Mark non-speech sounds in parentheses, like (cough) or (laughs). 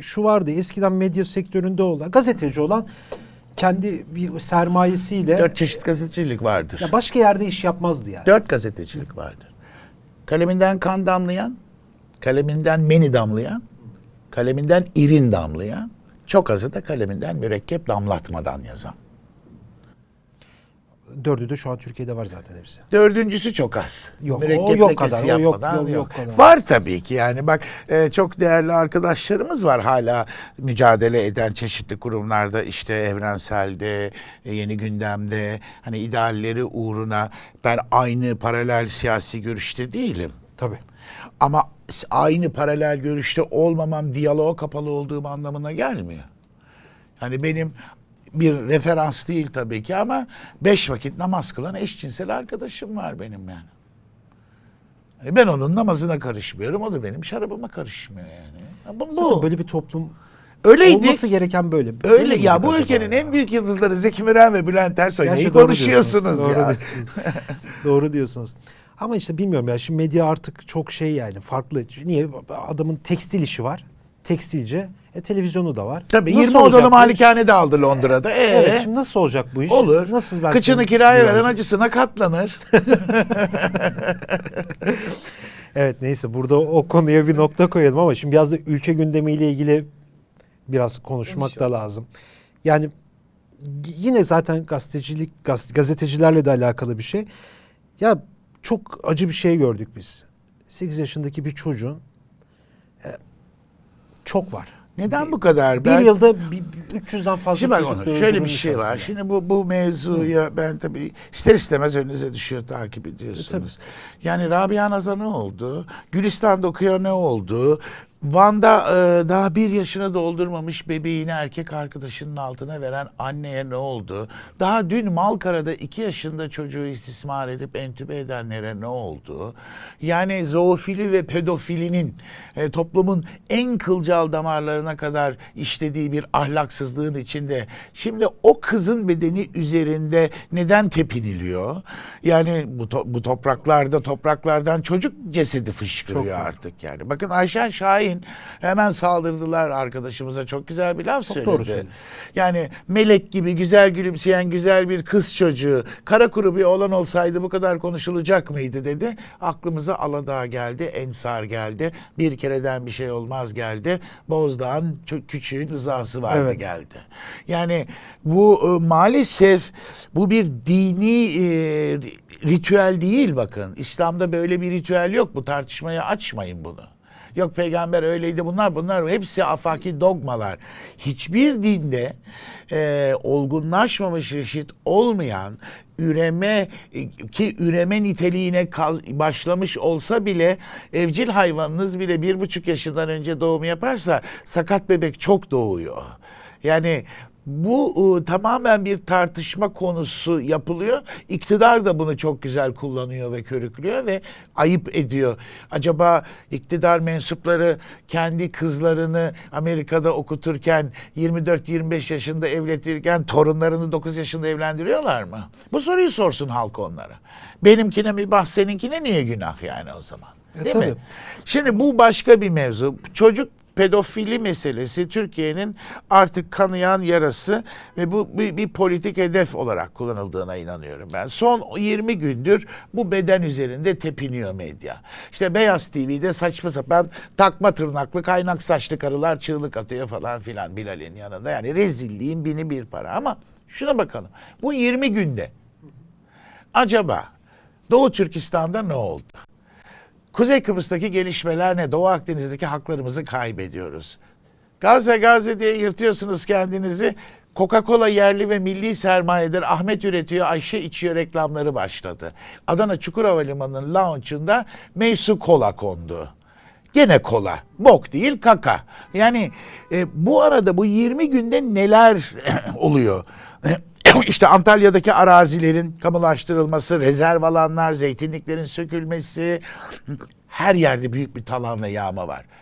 şu vardı eskiden medya sektöründe olan gazeteci olan kendi bir sermayesiyle Dört çeşit gazetecilik vardır. ya başka yerde iş yapmazdı yani. Dört gazetecilik vardır. Kaleminden kan damlayan, kaleminden meni damlayan, kaleminden irin damlayan, çok azı da kaleminden mürekkep damlatmadan yazan. Dördü de şu an Türkiye'de var zaten hepsi. Dördüncüsü çok az. Yok, Mürekkep o yok kadar, o yok, yapmadan yok, yok kadar. Var tabii ki yani bak e, çok değerli arkadaşlarımız var hala mücadele eden çeşitli kurumlarda işte evrenselde, e, yeni gündemde hani idealleri uğruna ben aynı paralel siyasi görüşte değilim. Tabii. Ama aynı paralel görüşte olmamam diyaloğa kapalı olduğum anlamına gelmiyor. Hani benim bir referans değil tabii ki ama beş vakit namaz kılan eşcinsel arkadaşım var benim yani. E Ben onun namazına karışmıyorum, o da benim şarabıma karışmıyor yani. Ya Bu, Zaten bu. böyle bir toplum Öyleydi. olması gereken böyle. Öyle Böyle ya bu ülkenin ya? en büyük yıldızları Zeki Müren ve Bülent Ersoy. Gerçi Neyi doğru konuşuyorsunuz diyorsunuz, ya? Doğru diyorsunuz. (laughs) doğru diyorsunuz. Ama işte bilmiyorum ya şimdi medya artık çok şey yani farklı. Niye? Adamın tekstil işi var. Tekstilci. E televizyonu da var. Tabii Nasıl 20 olacak odalı malikane de aldı Londra'da. Ee, Evet şimdi nasıl olacak bu iş? olur. Nasıl ben Kıçını kiraya veren acısına katlanır. (laughs) Evet neyse burada o konuya bir nokta koyalım ama şimdi biraz da ülke gündemiyle ilgili biraz konuşmak da lazım. Yani yine zaten gazetecilik gaz- gazetecilerle de alakalı bir şey. Ya çok acı bir şey gördük biz. 8 yaşındaki bir çocuğun çok var. Neden bu kadar? Bir yılda bir, bir 300'den fazla Şimdi çocuk onu, şöyle bir şey var. Şimdi bu bu mevzuya ben tabii ister istemez önünüze düşüyor takip ediyorsunuz. yani Rabia Naz'a ne oldu? Gülistan'da okuyan ne oldu? Van'da e, daha bir yaşına doldurmamış bebeğini erkek arkadaşının altına veren anneye ne oldu? Daha dün Malkara'da iki yaşında çocuğu istismar edip entübe edenlere ne oldu? Yani zoofili ve pedofilinin e, toplumun en kılcal damarlarına kadar işlediği bir ahlaksızlığın içinde. Şimdi o kızın bedeni üzerinde neden tepiniliyor? Yani bu, to- bu topraklarda topraklardan çocuk cesedi fışkırıyor Çok. artık yani. Bakın Ayşen Şahin hemen saldırdılar arkadaşımıza çok güzel bir laf Çok söyledi. doğru söyledi. Yani melek gibi güzel gülümseyen güzel bir kız çocuğu kara kuru bir olan olsaydı bu kadar konuşulacak mıydı dedi. Aklımıza Aladağ geldi, Ensar geldi. Bir kereden bir şey olmaz geldi. Bozdağ'ın çok küçüğün rızası vardı Evet. geldi. Yani bu e, maalesef bu bir dini e, ritüel değil bakın. İslam'da böyle bir ritüel yok. Bu tartışmaya açmayın bunu. Yok peygamber öyleydi bunlar bunlar hepsi afaki dogmalar. Hiçbir dinde e, olgunlaşmamış reşit olmayan üreme e, ki üreme niteliğine başlamış olsa bile evcil hayvanınız bile bir buçuk yaşından önce doğum yaparsa sakat bebek çok doğuyor. Yani bu e, tamamen bir tartışma konusu yapılıyor. İktidar da bunu çok güzel kullanıyor ve körüklüyor ve ayıp ediyor. Acaba iktidar mensupları kendi kızlarını Amerika'da okuturken 24-25 yaşında evletirken torunlarını 9 yaşında evlendiriyorlar mı? Bu soruyu sorsun halk onlara. Benimkine mi bah seninkine niye günah yani o zaman? E, Değil mi? tabii. Şimdi bu başka bir mevzu. Çocuk pedofili meselesi Türkiye'nin artık kanayan yarası ve bu bir, bir politik hedef olarak kullanıldığına inanıyorum ben. Son 20 gündür bu beden üzerinde tepiniyor medya. İşte Beyaz TV'de saçma sapan takma tırnaklı kaynak saçlı karılar çığlık atıyor falan filan Bilal'in yanında. Yani rezilliğin bini bir para ama şuna bakalım. Bu 20 günde acaba Doğu Türkistan'da ne oldu? Kuzey Kıbrıs'taki gelişmeler ne? Doğu Akdeniz'deki haklarımızı kaybediyoruz. Gazze Gazze diye yırtıyorsunuz kendinizi. Coca-Cola yerli ve milli sermayedir. Ahmet üretiyor, Ayşe içiyor reklamları başladı. Adana Çukurova Limanı'nın launch'unda Meysu Kola kondu. Gene kola. Bok değil kaka. Yani e, bu arada bu 20 günde neler (laughs) oluyor? İşte Antalya'daki arazilerin kamulaştırılması, rezerv alanlar, zeytinliklerin sökülmesi, her yerde büyük bir talan ve yağma var.